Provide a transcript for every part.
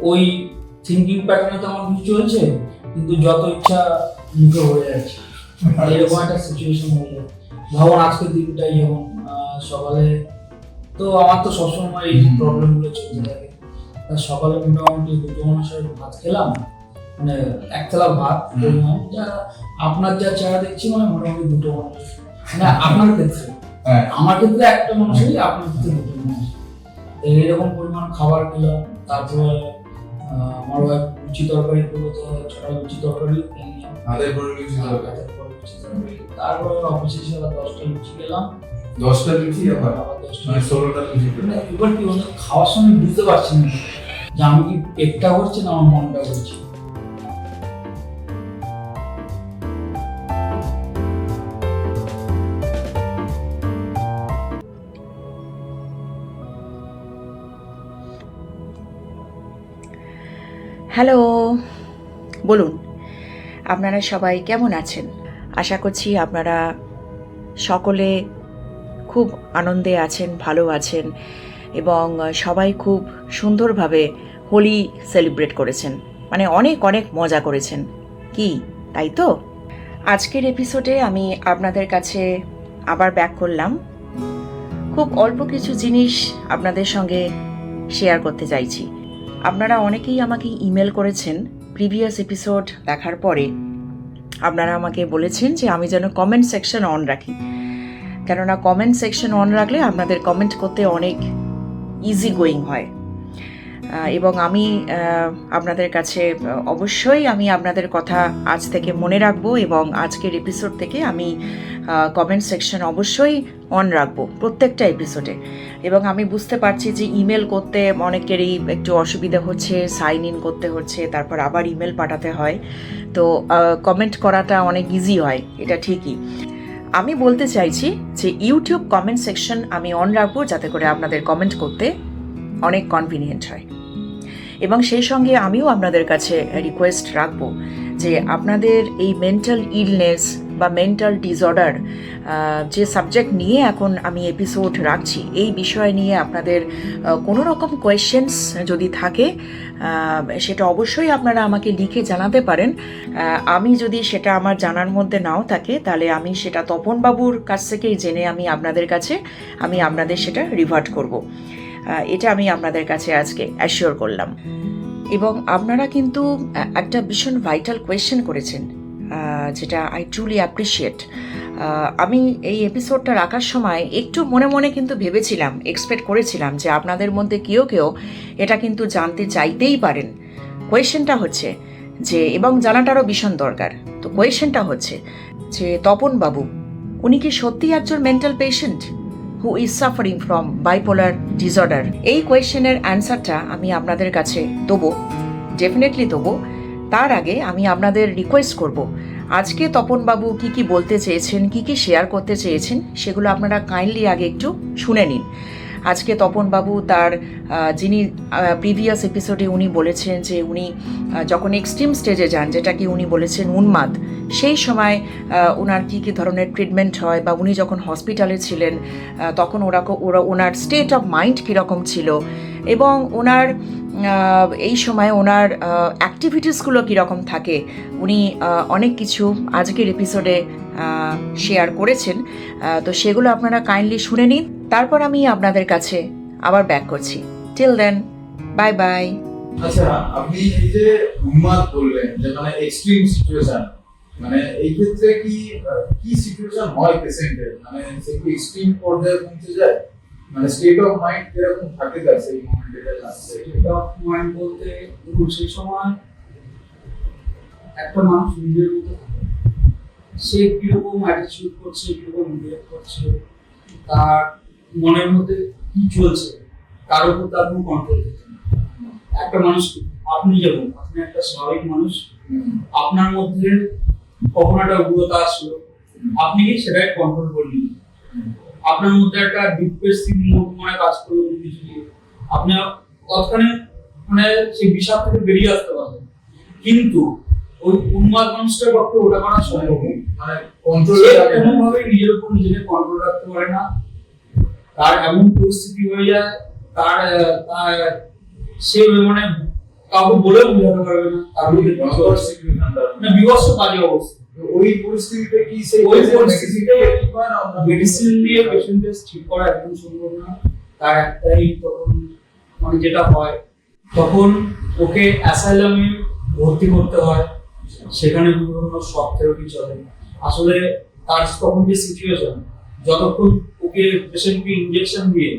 ওই থিঙ্কিং প্যাটার্নে তো আমার কিছু চলছে কিন্তু যত ইচ্ছা মুখে হয়ে যাচ্ছে। এরকম একটা সিচুয়েশন হয়ে যায়। ভাবুন আজকের দিনটাই যেমন সকালে তো আমার তো সবসময় এই প্রবলেমগুলো চলতে থাকে। তা সকালে মোটামুটি দুটো মানুষের ভাত খেলাম। মানে এক থালা ভাত। পরিমাণ যা আপনার যা চেহারা দেখছি মানে মোটামুটি দুটো মানুষ। মানে আপনার ক্ষেত্রে। হ্যাঁ। আমার ক্ষেত্রে একটা মানুষই আপনার ক্ষেত্রে দুটো মানুষ। তো এইরকম পরিমাণ খাবার খেলাম তারপরে আমার ওয়াইফ লুচি তরকারি করল তো ছটা লুচি তরকারি। দরকার তারপর লুচি তরকারি। তারপরে অফিসে এসে আবার দশটা লুচি খেলাম। দশটা লুচি আবার? দশটা মানে ষোলোটা লুচি এবার কি বলতো খাওয়ার সময় বুঝতে পারছি না। যে আমি কি পেটটা করছি না আমার মনটা করছি হ্যালো। বলুন, আপনারা সবাই কেমন আছেন? আশা করছি আপনারা সকলে খুব আনন্দে আছেন, ভালো আছেন এবং সবাই খুব সুন্দরভাবে হোলি সেলিব্রেট করেছেন। মানে অনেক অনেক মজা করেছেন। কি, তাই তো? আজকের এপিসোডে আমি আপনাদের কাছে আবার ব্যাক করলাম। খুব অল্প কিছু জিনিস আপনাদের সঙ্গে শেয়ার করতে চাইছি। আপনারা অনেকেই আমাকে ইমেল করেছেন প্রিভিয়াস এপিসোড দেখার পরে। আপনারা আমাকে বলেছেন যে আমি যেন কমেন্ট সেকশন অন রাখি। কেননা কমেন্ট সেকশন অন রাখলে আপনাদের কমেন্ট করতে অনেক ইজি গোয়িং হয়। এবং আমি আপনাদের কাছে অবশ্যই আমি আপনাদের কথা আজ থেকে মনে রাখব এবং আজকের এপিসোড থেকে আমি কমেন্ট সেকশন অবশ্যই অন রাখব প্রত্যেকটা এপিসোডে এবং আমি বুঝতে পারছি যে ইমেল করতে অনেকেরই একটু অসুবিধা হচ্ছে সাইন ইন করতে হচ্ছে, তারপর আবার ইমেল পাঠাতে হয়। তো কমেন্ট করাটা অনেক ইজি হয়, এটা ঠিকই। আমি বলতে চাইছি যে ইউটিউব কমেন্ট সেকশন আমি অন রাখব যাতে করে আপনাদের কমেন্ট করতে অনেক কনভিনিয়েন্ট হয়। এবং সেই সঙ্গে আমিও আপনাদের কাছে রিকোয়েস্ট রাখব যে আপনাদের এই মেন্টাল ইলনেস বা মেন্টাল ডিসঅর্ডার যে সাবজেক্ট নিয়ে এখন আমি এপিসোড রাখছি, এই বিষয় নিয়ে আপনাদের কোনো রকম কোয়েশ্চেন্স যদি থাকে সেটা অবশ্যই আপনারা আমাকে লিখে জানাতে পারেন। আমি যদি সেটা আমার জানার মধ্যে নাও থাকে, তাহলে আমি সেটা তপনবাবুর কাছ থেকেই জেনে আমি আপনাদের কাছে, আমি আপনাদের সেটা রিভার্ট করব। এটা আমি আপনাদের কাছে আজকে অ্যাসিওর করলাম। এবং আপনারা কিন্তু একটা ভীষণ ভাইটাল কোয়েশ্চেন করেছেন যেটা আই ট্রুলি অ্যাপ্রিসিয়েট আমি এই এপিসোডটা রাখার সময় একটু মনে মনে কিন্তু ভেবেছিলাম এক্সপেক্ট করেছিলাম যে আপনাদের মধ্যে কেউ কেউ এটা কিন্তু জানতে চাইতেই পারেন। কোয়েশ্চেনটা হচ্ছে যে, এবং জানাটারও ভীষণ দরকার। তো কোয়েশ্চেনটা হচ্ছে যে, তপন বাবু, উনি কি সত্যি একজন mental patient who is suffering from bipolar disorder এই কোয়েশ্চেনের অ্যান্সারটা আমি আপনাদের কাছে দেবো ডেফিনেটলি দেবো। তার আগে আমি আপনাদের রিকোয়েস্ট করব, আজকে তপনবাবু কি কি বলতে চেয়েছেন, কি কি শেয়ার করতে চেয়েছেন, সেগুলো আপনারা কাইন্ডলি আগে একটু শুনে নিন। আজকে তপনবাবু তার যিনি প্রিভিয়াস এপিসোডে উনি বলেছেন যে উনি যখন এক্সট্রিম স্টেজে যান যেটা কি উনি বলেছেন উন্মাদ, সেই সময় ওনার কী কী ধরনের ট্রিটমেন্ট হয় বা উনি যখন হসপিটালে ছিলেন তখন ওরা ওরা, ওনার স্টেট অফ মাইন্ড কীরকম ছিল এবং ওনার এই সময় ওনার অ্যাক্টিভিটিসগুলো কীরকম থাকে, উনি অনেক কিছু আজকের এপিসোডে শেয়ার করেছেন। তো সেগুলো আপনারা কাইন্ডলি শুনে নিন। তারপর আমি আপনাদের কাছে আবার ব্যাক করছি। টিল দেন বাই বাই আচ্ছা আপনি এই যে উন্মাদ বললেন যে মানে এক্সট্রিম সিচুয়েশন মানে এই ক্ষেত্রে কি কি সিচুয়েশন হয় পেশেন্টের মানে সে কি এক্সট্রিম পর্যায়ে পৌঁছে যায়? মানে স্টেট অফ মাইন্ড কীরকম থাকে তার সেই মোমেন্টে যাচ্ছে এটা পয়েন্ট বলতে দেখুন সেই সময় একটা মানুষ নিজের মতো সে কীরকম অ্যাটিটিউড করছে কীরকম বিহেভ করছে তার মনের মধ্যে কি চলছে? তার উপর তার কোনো কন্ট্রোল একটা মানুষ আপনি যেমন আপনি একটা স্বাভাবিক মানুষ আপনার মধ্যে কখনো একটা উগ্রতা আসলো আপনি কি সেটাই কন্ট্রোল করে নিলেন? আপনার মধ্যে একটা ডিপ্রেসিভ মুড মানে কাজ করল কিছু আপনি তৎক্ষণে মানে সেই বিষাদ থেকে বেরিয়ে আসতে পারবেন কিন্তু ওই উন্মাদ মানুষটার পক্ষে ওটা করা সম্ভব নয়। মানে কন্ট্রোলে কোনোভাবেই নিজের উপর নিজেকে কন্ট্রোল রাখতে পারে না। তার এমন পরিস্থিতি হয়ে যায় তার তার সে মানে কাউকে বলে বোঝাতে পারবে না তার। না বিভৎস বাজে অবস্থা ওই পরিস্থিতিতে কি সেই ওই পরিস্থিতিতে মেডিসিন দিয়ে কিছু? ঠিক করা একদম সম্ভব না তার একটাই তখন মানে যেটা হয় তখন ওকে অ্যাসাইলামে ভর্তি করতে হয় সেখানে বিভিন্ন শক থেরাপি চলে আসলে তার তখন যে সিচুয়েশন যতক্ষণ ওকে পেশেন্টকে ইনজেকশন দিয়ে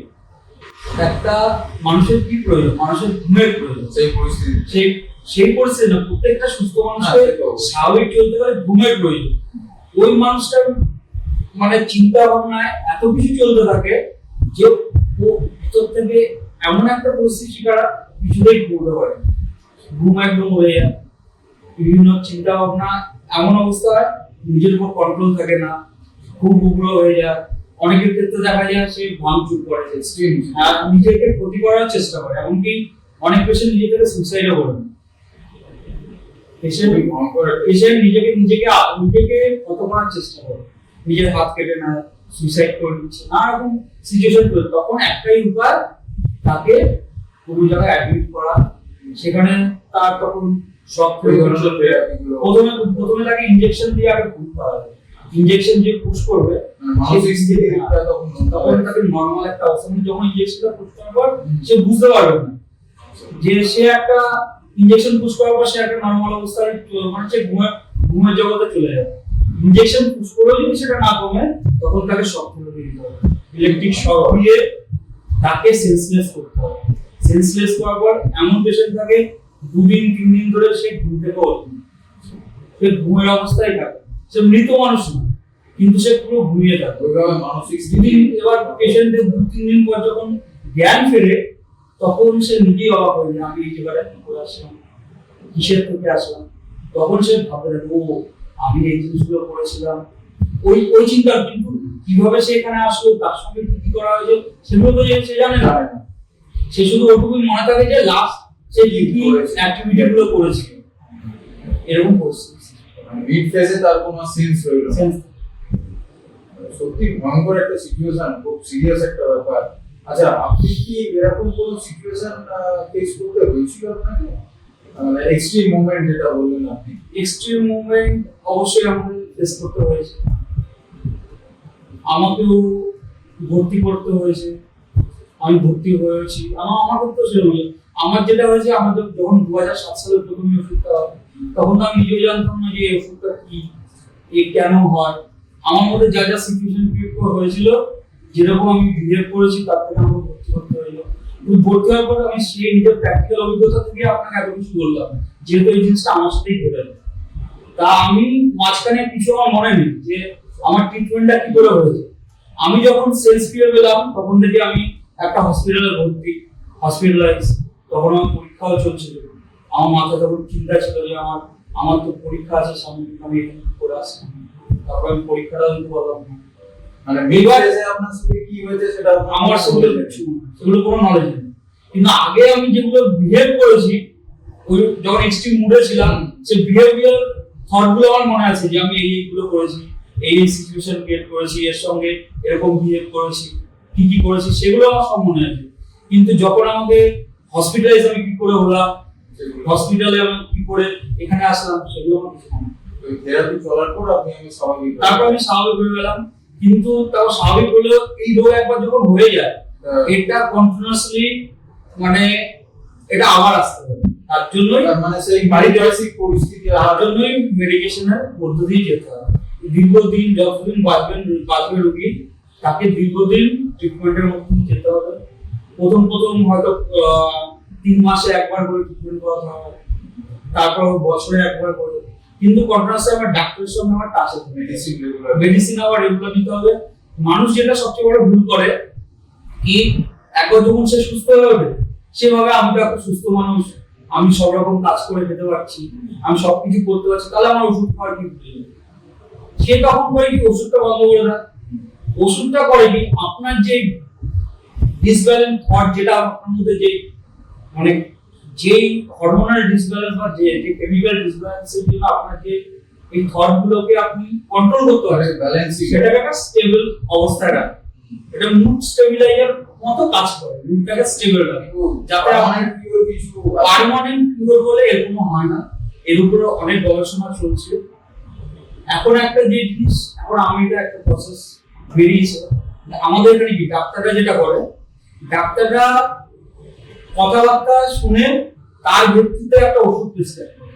একটা মানুষের কি প্রয়োজন? মানুষের ঘুমের প্রয়োজন। সেই পরিস্থিতি। সেই সেই পরিস্থিতি না প্রত্যেকটা সুস্থ মানুষের। স্বাভাবিক চলতে গেলে ঘুমের প্রয়োজন। ওই মানুষটার মানে চিন্তা ভাবনায় এত কিছু চলতে থাকে যে ও ভিতর থেকে এমন একটা পরিস্থিতি শিকার কিছুতেই করতে পারে ঘুম একদম হয়ে যায়। বিভিন্ন চিন্তা ভাবনা এমন অবস্থা হয় নিজের উপর কন্ট্রোল থাকে না। খুব উগ্র হয়ে যায়। অনেকের ক্ষেত্রে দেখা যায় সে ভাঙচুর করে নিজেকে ক্ষতি করার চেষ্টা করে, এমনকি অনেক পেশেন্ট নিজে থেকে সুইসাইডও করে পেশেন্ট নিজেকে নিজেকে নিজেকে ক্ষত করার চেষ্টা করে। নিজের হাত কেটে নেয় সুইসাইড করে নিচ্ছে নানা রকম সিচুয়েশন তৈরি তখন একটাই উপায়, তাকে কোনো জায়গায় অ্যাডমিট করা। সেখানে তার তখন সব। প্রথমে প্রথমে তাকে ইঞ্জেকশন দিয়ে আগে পুশ করা হবে ইনজেকশন যে পুশ করবে তখন তখন তাকে নর্মাল একটা অবস্থা মানে যখন ইনজেকশনটা পুশ করার পর সে বুঝতে পারবে না। যে সে একটা ইনজেকশন পুশ করার পর সে একটা নর্মাল অবস্থায় মানে সে ঘুমে ঘুমের জগতে চলে যাবে। ইনজেকশন পুশ করেও যদি সেটা না কমে তখন তাকে শক থেরাপি দিতে হবে। ইলেকট্রিক শক দিয়ে তাকে সেন্সলেস করতে হবে। সেন্সলেস করার পর এমন পেশেন্ট থাকে দুদিন তিন দিন ধরে সে ঘুম থেকে ওঠে না। সে ঘুমের অবস্থায় থাকে। সে মৃত মানুষ না কিন্তু সে পুরো ঘুমিয়ে থাকে। মানসিক স্থিতি এবার পেশেন্টের দু তিন দিন পর যখন জ্ঞান ফেরে তখন সে নিজেই অবাক হয়ে যায় আমি এই জায়গাটা কি করে আসলাম? কিসের থেকে আসলাম? তখন সে ভাবে ও আমি এই জিনিসগুলো করেছিলাম। ওই ওই চিন্তা কিন্তু কীভাবে সে এখানে আসলো তার সঙ্গে কি কি করা হয়েছে সেগুলো তো সে- জানে না। সে শুধু ওটুকুই মনে থাকে যে লাস্ট সে কি কি। অ্যাক্টিভিটি গুলো করেছে। এরকম পরিস্থিতি। মিড ফেজে তার কোনো সেন্স রইল না। সত্যি ভয়ঙ্কর একটা সিচুয়েশন খুব সিরিয়াস একটা ব্যাপার। আচ্ছা আপনি কি এরকম কোনো সিচুয়েশন ফেস করতে হয়েছিল আপনাকে? মানে এক্সট্রিম মোমেন্ট যেটা বললেন আপনি। এক্সট্রিম মুভমেন্ট অবশ্যই আমাদের ফেস করতে হয়েছে। আমাকেও ভর্তি করতে হয়েছে। আমি ভর্তি হয়েছি। আমার আমার ক্ষেত্রে সেরকম আমার যেটা হয়েছে আমাদের যখন দু হাজার সাত সালে প্রথমে ওষুধটা তখন তো আমি নিজেও জানতাম না যে ওষুধটা কি, এ কেন হয়। আমার মধ্যে যা যা সিচুয়েশন হয়েছিল, যেরকম আমি বিহেভ করেছি, তার থেকে ভর্তি করতে ভর্তি হওয়ার পর আমি সেই নিজের প্র্যাকটিক্যাল অভিজ্ঞতা থেকে আপনাকে এত কিছু বললাম, যেহেতু এই জিনিসটা আমার সাথেই ঘটেছে তা আমি মাঝখানে কিছু আমার মনে নেই যে আমার ট্রিটমেন্টটা কি করে হয়েছে। আমি যখন সেলস ফিরে পেলাম তখন থেকে আমি একটা হসপিটালে ভর্তি হসপিটালাইজ তখন আমার পরীক্ষাও চলছিল। আমার মাথায় তখন চিন্তা ছিল যে আমার আমার তো পরীক্ষা আছে সামনে আমি করে আসছি। তারপর আমি পরীক্ষাটা দিতে পারলাম না। মানে ফেজে আপনার সাথে কি হয়েছে সেটা আমার কিছু সেগুলো কোনো নলেজ নেই। কিন্তু আগে আমি যেগুলো বিহেভ করেছি ওই যখন এক্সট্রিম মুডে ছিলাম সে বিহেভিয়ার থটগুলো আমার মনে আছে যে আমি এই এইগুলো করেছি এই সিচুয়েশন ক্রিয়েট করেছি এর সঙ্গে এরকম বিহেভ করেছি কি কি করেছি সেগুলো আমার সব মনে আছে। কিন্তু যখন আমাকে হসপিটালাইজ আমি কি করে হলাম। হসপিটালে আমি কি করে এখানে আসলাম সেগুলো আমার কিছু থেরাপি চলার পর আপনি আমি স্বাভাবিক তারপর আমি স্বাভাবিক হয়ে গেলাম কিন্তু তাও স্বাভাবিক হলেও এই রোগ একবার যখন হয়ে যায় হ্যাঁ। এটা কন্টিনিউয়াসলি মানে এটা আবার আসতে হবে তার জন্যই মানে সেই পারিপার্শ্বিক পরিস্থিতি তার আর জন্যই মেডিকেশনের মধ্য দিয়ে যেতে হবে দীর্ঘদিন যতদিন বাঁচবেন বাঁচবে রোগী তাকে দীর্ঘদিন ট্রিটমেন্টের মধ্যে যেতে হবে। প্রথম প্রথম হয়তো তিন মাসে একবার করে ট্রিটমেন্ট করাতে হবে তারপর বছরে একবার করে। কিন্তু কন্টিনিউয়াসলি আমার ডাক্তারের সঙ্গে আমার টাচ হবে মেডিসিন মেডিসিন আবার রেগুলার নিতে হবে। মানুষ যেটা সবচেয়ে বড় ভুল করে কি একবার যখন সে সুস্থ হয়ে যাবে সেভাবে আমি তো একটা সুস্থ মানুষ। আমি সব রকম কাজ করে খেতে পারছি আমি সবকিছু করতে পারছি তাহলে আমার ওষুধ খাওয়ার কি? সে তখন করে কি ওষুধটা বন্ধ করে দেয়? ওষুধটা করে কি? আপনার যে ডিসব্যালেন্স থট যেটা আপনার মধ্যে যে মানে যেই হরমোনাল ডিসব্যালেন্স বা যে কেমিক্যাল ডিসব্যালেন্সের জন্য আপনাকে এই থট গুলোকে আপনি কন্ট্রোল করতে পারেন ব্যালেন্সিং সেটাকে একটা স্টেবল অবস্থায় রাখে এটা মুড স্টেবিলাইজার মতো কাজ করে মুডটাকে স্টেবল রাখে। যাতে পার্মানেন্ট কিউর কিছু? পার্মানেন্ট কিউর বলে এরকম হয় না। এর উপরে অনেক গবেষণা চলছে। এখন একটা যে জিনিস এখন আমি এটা একটা প্রসেস বেরিয়েছে। আমাদের এখানে কি? ডাক্তাররা যেটা করে ডাক্তাররা কথাবার্তা শুনে তার ভিত্তিতে একটা ওষুধ প্রেসক্রাইব করে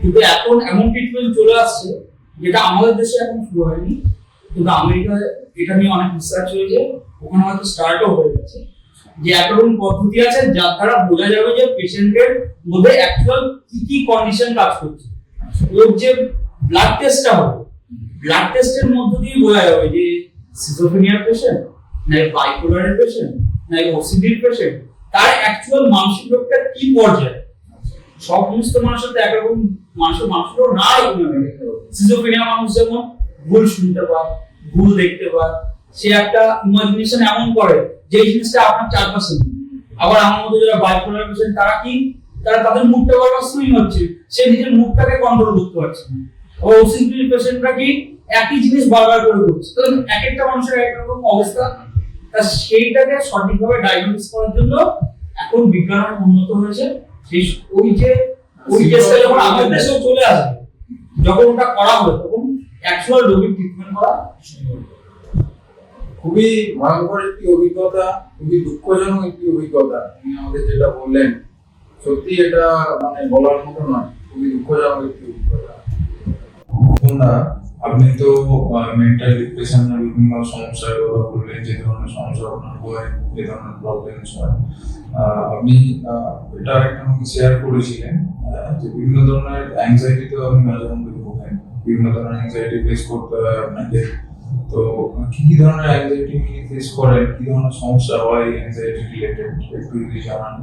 কিন্তু এখন এমন ট্রিটমেন্ট চলে আসছে, যেটা আমাদের দেশে এখন শুরু হয়নি, কিন্তু আমেরিকায় এটা নিয়ে অনেক রিসার্চ হয়েছে, ওখানে হয়তো স্টার্টও হয়ে গেছে। যে একরকম পদ্ধতি আছে, যার দ্বারা বোঝা যাবে যে পেশেন্টের মধ্যে অ্যাকচুয়াল কি কি কন্ডিশন কাজ করছে। ওর যে ব্লাড টেস্টটা হবে ব্লাড টেস্টের মধ্য দিয়ে বোঝা যাবে যে সিজোফ্রেনিয়ার পেশেন্ট না বাইপোলারের পেশেন্ট না ওসিডির পেশেন্ট তার অ্যাকচুয়াল মানসিক রোগটা কি পর্যায়ে? সমস্ত মানুষের তো একরকম মানুষের মানুষেরও না এরকম সিজোফ্রেনিয়া মানুষ যেমন ভুল শুনতে পায়, ভুল দেখতে পায়, সে একটা ইমাজিনেশন এমন করে যে জিনিসটা আপনার চারপাশে আবার আমার মতো যারা বাইপোলার পেশেন্ট তারা কি? তারা তাদের মুডটা বারবার সুইং হচ্ছে। সে নিজের মুডটাকে কন্ট্রোল করতে পারছে না। ও ওসিডি পেশেন্টরা কি? একই জিনিস বারবার করে করছে। এক একটা মানুষের এক রকম অবস্থা তা সেইটাকে সঠিকভাবে ডায়াগনোসিস করার জন্য এখন বিজ্ঞান উন্নত হয়েছে। সেই ওই যে ওই টেস্টটা যখন আমাদের দেশেও চলে আসবে যখন ওটা করা হবে তখন অ্যাকচুয়াল রোগীর ট্রিটমেন্ট করা খুবই ভয়ঙ্কর একটি অভিজ্ঞতা খুবই দুঃখজনক একটি অভিজ্ঞতা। আপনি আমাদের যেটা বললেন সত্যি এটা মানে বলার মতো নয় খুবই দুঃখজনক একটি অভিজ্ঞতা। না আপনি তো মেন্টাল ডিপ্রেশনের বিভিন্ন সমস্যার কথা বললেন, যে ধরনের সমস্যা আপনার হয়, যে ধরনের প্রবলেমস হয়। আপনি এটা একটা আমাকে শেয়ার করেছিলেন যে বিভিন্ন ধরনের অ্যাংজাইটি তো আপনি মাঝে মধ্যে ভোগেন। বিভিন্ন ধরনের অ্যাংজাইটি ফেস করতে হয় আপনাকে। তো, কি কি ধরনের অ্যাংজাইটি ফেস করেন? কি ধরনের সমস্যা হয় অ্যাংজাইটি রিলেটেড একটু যদি জানান।